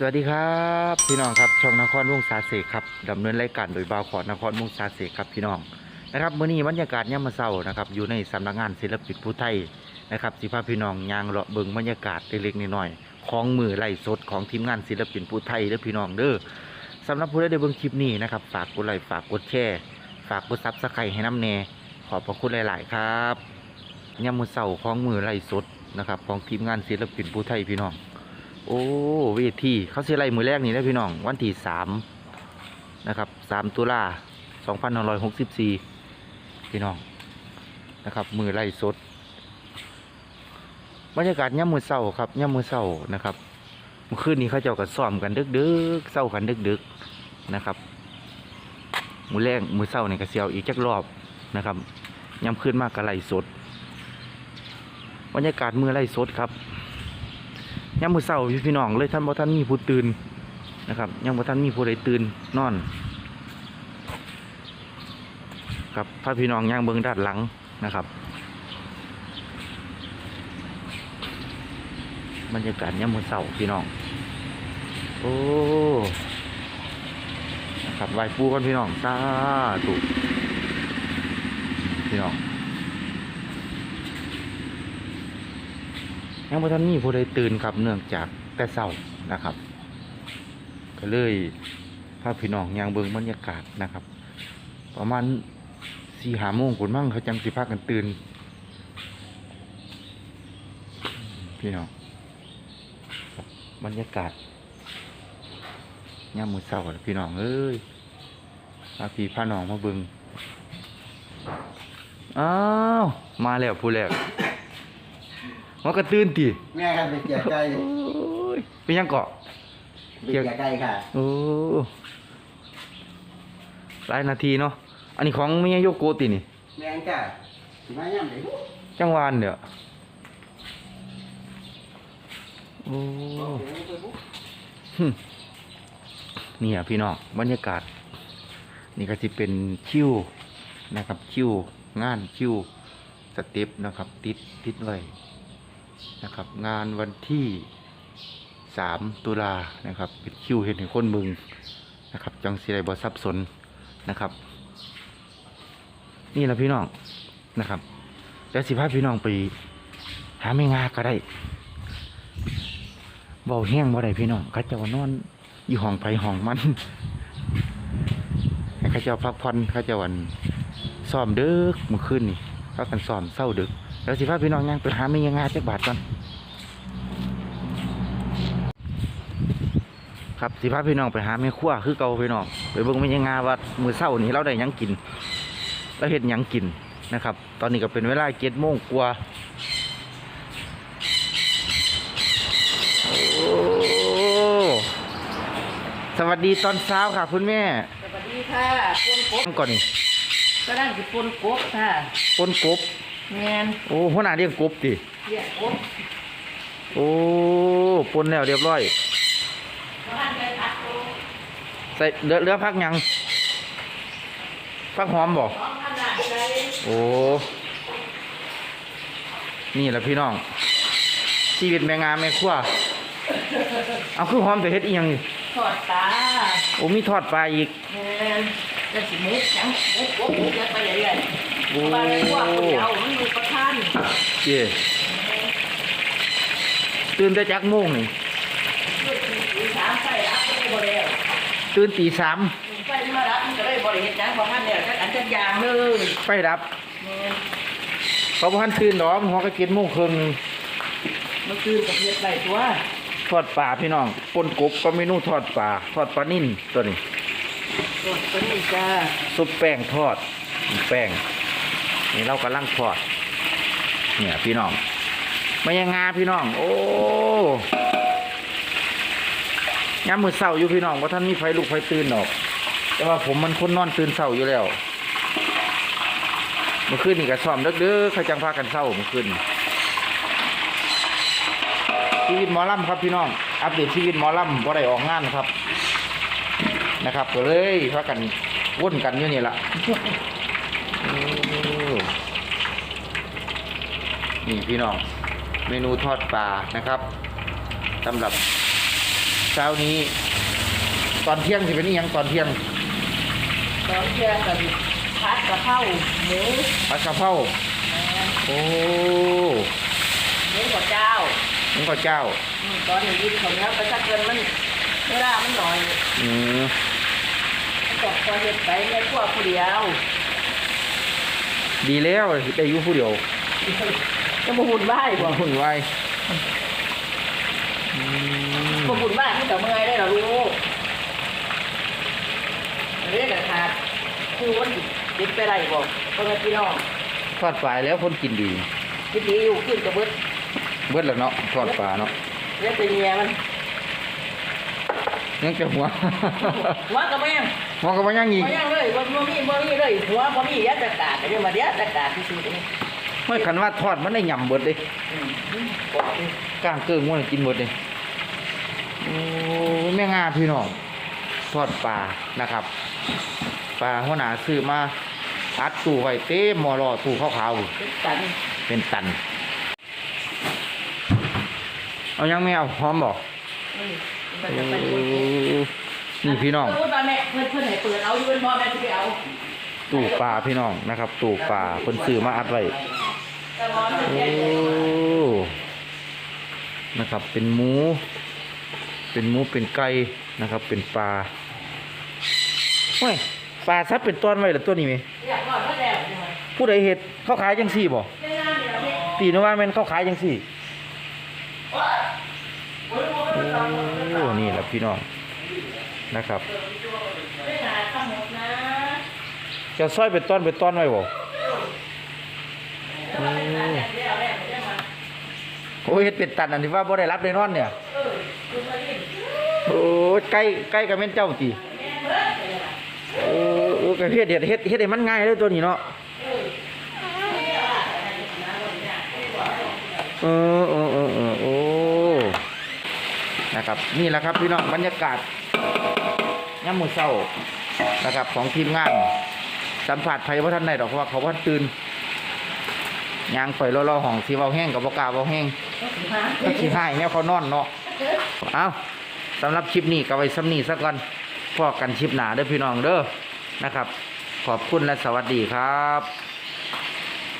สวัสดีครับพี่น้องครับช่องนครวงศาเสกครับดำเนินรายการโดยบ่าวขอนครวงศาเสกครับพี่น้องนะครับมื้อนี้บรรยากาศยามมื้อเช้านะครับอยู่ในสำนักงานศิลปินผู้ไทยนะครับสิพาพี่น้องยางเลาะเบิงบรรยากาศเล็กๆน้อยๆของมือไล่สดของทีมงานศิลปินผู้ไทยเด้อพี่น้องเด้อสำหรับผู้ใดได้เบิงคลิปนี้นะครับฝากกดไลค์ฝากกดแชร์ฝากกดซับสไครต์ให้น้ำแน่ขอบพระคุณหลาย ๆ ครับยามมื้อเช้าของมือไล่สดนะครับของทีมงานศิลปินผู้ไทยพี่น้อง โอ้เวทีเขาเสิไล่มือแรกนี่นะพี่น้องวันที่สามนะครับสามตุลาสองพันหร้อยหกสิบสี่พี่น้องนะครับ มือไล่สดบรรยากาศย่ำมือเศร้าครับย่ำมือเศร้านะครับเมื่อคืนนี้เขาเจ้าก็ซ้อมกันดึกดึกเศร้ากันดึกดึกนะครับ มือแรกมือเศร้านี่ก็เสียวอีกจักรอบนะครับย่ำขึ้นมากก็ไล่สดบรรยากาศมือไล่สดครับ ยังมือเศร้าพี่น้องเลยท่านบ่ท่านมีผู้ตื่นนะครับยังบ่ท่านมีผู้ใดตื่นนอน ครับพาพี่น้องย่างเบิงด้านหลังนะครับบรรยากาศยามมือเศร้าพี่น้อง โอ้นะครับไหวปูกันพี่น้องสาธุพี่น้อง ยังบ่ทันมีผู้ใดตื่นครับเนื่องจากแต่เช้านะครับ ก็เลยพาพี่น้องยางเบิงบรรยากาศนะครับ ประมาณสี่หาโมงคนมั่งเขาจังสิพากันตื่น พี่น้องบรรยากาศยามมือเช้าพี่น้องเอ้ยพาพี่พาน้องมาเบิงอ้าวมาแล้วผู้แรก มันก็ตื่นตีแม่ครับเป็นเกียร์ไก่โอ้ยเป็นยังเกาะเป็นเกียร์ไก่ค่ะโอ้หลายนาทีเนาะอันนี้ของไม่ใช่โยโกตินี่แม่งจ้ะสิมาย่ำไหนบุจังหวานเดี๋ยวโอ้หึนี่อะพี่น้องบรรยากาศ นี่ก็จะเป็นคิวนะครับคิวงานคิวสเต็ปนะครับ ติดติดไว้ นะครับ งานวันที่สามตุลานะครับเป็นคิวเห็นเห็นคนมึงนะครับ จังสีไรบอสับสนนะครับ นี่แหละพี่น้องนะครับแล้วสิพาพี่น้องไปหาไม่งาก็ได้เบาแห้งบ่ได้พี่น้องเขาเจ้านอนอยู่ห้องไผห้องมันให้เขาเจ้าพักผ่อนเขาเจ้าวันซ้อมดึกเมื่อคืนนี่เขากันซ้อมเศร้าดึก แล้วสิพาพี่น้องยังไปหาไม่งาจักบาทก่อนครับสิพาพี่น้องไปหาแม่ครัวคือเก่าพี่น้องไปเบิ่งแม่งาว่ามื้อเช้านี้เราได้หยังกินเราเห็นหยังกินนะครับ ตอนนี้ก็เป็นเวลาเจ็ดโมงกว่าโอ้สวัสดีตอนเช้าค่ะ คุณแม่ สวัสดีค่ะปนกบก่อนนี่ก็นั่งสิปนกบค่ะปนกบ แมนโอ้หัวหน้าเรียกกบติเลี้ยงกบโอ้ปนแล้วเรียบร้อยบ้านไปพัดโตใส่เหลือเหลือพักหยังพักหอมบ่สองพันหลานใจโอ้นี่แหละพี่น้องชีวิตแม่งามแม่ครัวเอาคือหอมแต่เฮ็ดอีหยังนี่ทอดตาโอ้มีทอดปลาอีกแมนจะสิมุกหยังมุกกบมุกยังไปเรื่อย โอ้ๆบ้านไปพวกคนเดียวมันมีประทานเจ้ตื่นแต่จักโมงนี่ด้วยตีสามไฟรับก็ได้บ่แล้วตื่นตีสามไฟมารับมันก็ได้บริเฮ็ดหยังบ่ทันแล้วจักอันจักอย่างเลยไปรับแม่นเขาบ่ทันตื่นดอกหัวก็เก็ดโมงครึ่งเมื่อคืนกับเฮ็ดไรตัวทอดปลาพี่น้องปนกบก็เมนูทอดปลาทอดปลานิ่นตัวนี้กดตัวนี้จ้าซุปแป้งทอด แป้ง นี่เรากำลังทอด เนี่ยพี่น้องไมายังงาพี่น้อง โอ้ยามมือเศร้าอยู่พี่น้องว่าท่านมีไฟลุกไฟตื่นดอก แต่ว่าผมมันคนนอนตื่นเศร้าอยู่แล้วเมื่อคืนนี่ก็ซ้อมเด้อๆเขาจังพากันเศร้าเมื่อคืนนี่ชีวิตหมอลำครับพี่น้อง อัปเดตชีวิตหมอลำบ่ได้ออกงานครับ นะครับก็เลยพากันวุ่นกันอยู่นี่ละโอ้ นี่พี่น้อง เมนูทอดปลานะครับสำหรับช้านี้ ตอนเที่ยงสิเป็นอีหยังตอนเที่ยงตอนเที่ยงกับผัดกะเพราหมูผัดกะเพราโอ้หมูกับเจ้านี่ก็เจ้าอืมตอนนี้กินของเนี้ยไปสักเกินมันเวลามันหน่อยอืมมันตกพอเห็ดไปในครัวผู้เดียว ดีแล้วได้อยู่ผู้เดียว จะมาหุ่นไหวบ่หุ่นไวอืมมาหุ่นไหวที่แต่เมื่อยได้หรอลูกเรียกแต่ขาดคือวันติดไปไรบ่พ่อแม่พี่น้องทอดปลายแล้วคนกินดีคิดดีอยู่ขึ้นกับเบิดเบิดแล้วเนาะทอดปลาเนาะเรียกแต่เมียมันยังจะหัว หัวกับแม่งมองก็บ่ยังอีก บ่ยังเลยบ่บ่มีบ่มีเลยหัวบ่มียาตะกาดแต่เดี๋ยวมาเดี๋ยวตะกาดที่สุดนี่ ไม่คันว่าทอดมันได้ยำเบิดเลยอืมบอกเลยก้างเกิ้งมันกินเบิดเลยโอ้แม่งาพี่น้องทอดปลานะครับปลาหัวหน้าซื้อมาอัดตู้ไว้เต็มหม้อรอตู้ขาวๆเป็นตันเป็นตัน เอายังไม่เอาหอมบอกอืมมันจะไปดูนี่พี่น้องพูดว่าแม่เพิ่นเพิ่นให้เปิดเอาอยู่เป็นบ่แม่สิไปเอาตู้ปลาพี่น้องนะครับตู้ปลาคนซื้อมาอัดไว้แต่ว่ามัน โอ้นะครับ เป็นหมู เป็นหมู เป็นไก่นะครับ เป็นปลาเฮ้ยปลาซัดเป็นต้นไว้หรือตัวนี้ไหมอยากก่อนก็แล้วใช่ไหมผู้ใดเห็ดเขาขายจังสี่บ่ได้งานเดี๋ยวนี้ตีนว่าม่นเขาขายจังสี่โอ้นี่แหละพี่น้องนะครับได้งานทั้งหมดนะจะซอยเป็นต้นเป็นต้นไว้บ่ โอ้ยเฮ็ดเป็นตันอันที่ว่าบ่ได้รับได้นอนเนี่ยโอ้ยใกล้ใกล้กับแม่นเจ้าติแม่เบิดเลยล่ะโอ้โอ้ก็เฮ็ดเฮ็ดเฮ็ดเฮ็ดให้มันง่ายเลยตัวนี้เนาะเออเออเออเออเออโอ้นะครับนี่แหละครับพี่น้องบรรยากาศย่ำมือเศร้านะครับของทีมงานสัมผัสไผว่าท่านใดดอกเพราะว่าเขาว่าตื่น ยางไปรอๆห้องสีเบาแห้งกับบ่กล้าเบาแห้งก็ขี้ให้เนวเขานอนเนาะเอาสำหรับคลิปนี้ก็ไว้ซ้ำนี้สักก่อนพอกันคลิปหนาเด้อพี่น้องเด้อนะครับ ขอบคุณและสวัสดีครับ